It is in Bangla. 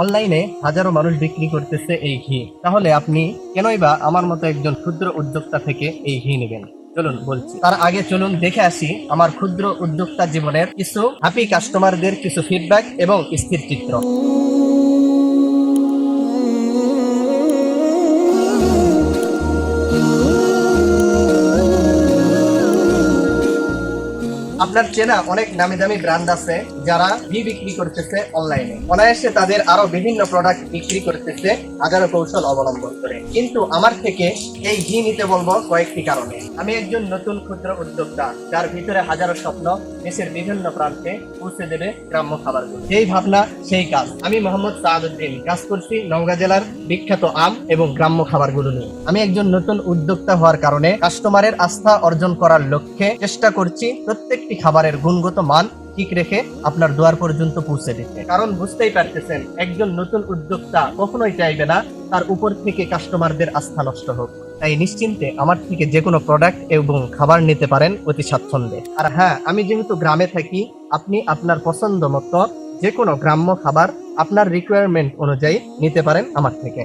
অনলাইনে হাজারো মানুষ বিক্রি করতেছে এই ঘি। তাহলে আপনি কেনই বা আমার মতো একজন ক্ষুদ্র উদ্যোক্তা থেকে এই ঘি নেবেন? চলুন বলছি। তার আগে চলুন দেখে আসি আমার ক্ষুদ্র উদ্যোক্তা জীবনের কিছু হ্যাপি কাস্টমারদের কিছু ফিডব্যাক এবং স্থির চিত্র। আপনার চেনা অনেক নামি দামি ব্র্যান্ড আছে যারা ভি বিক্রি করতেছে অনলাইনে অনায়াসে তাদের আরও বিভিন্ন প্রোডাক্ট বিক্রি করতেছে হাজারো কৌশল অবলম্বন করে। কিন্তু আমার থেকে এই ঘি নিতে বলব কয়েকটি কারণে। আমি একজন নতুন ক্ষুদ্র উদ্যোক্তা, যার ভিতরে হাজারো স্বপ্ন দেশের বিভিন্ন প্রান্তে পৌঁছে দেবে গ্রাম্য খাবারগুলো। সেই ভাবনা, সেই কাজ। আমি মোহাম্মদ সাহাদুদ্দিন কাজ করছি নওগাঁ জেলার বিখ্যাত আম এবং গ্রাম্য খাবারগুলো নিয়ে। আমি একজন নতুন উদ্যোক্তা হওয়ার কারণে কাস্টমারের আস্থা অর্জন করার লক্ষ্যে চেষ্টা করছি প্রত্যেকটি খাবারের গুণগত মান ঠিক রেখে আপনার দোয়ার পর্যন্ত পৌঁছে দিতে। কারণ বুঝতেই পারতেছেন, একজন নতুন উদ্যোক্তা কখনোই চাইবে না তার উপর থেকে কাস্টমারদের আস্থা নষ্ট হোক। তাই নিশ্চিন্তে আমার থেকে যে কোনো প্রোডাক্ট এবং খাবার নিতে পারেন অতি স্বাচ্ছন্দ্যে। আর হ্যাঁ আমি যেহেতু গ্রামে থাকি, আপনি আপনার পছন্দ মতো যে কোনো গ্রাম্য খাবার আপনার রিকোয়ারমেন্ট অনুযায়ী নিতে পারেন আমার থেকে।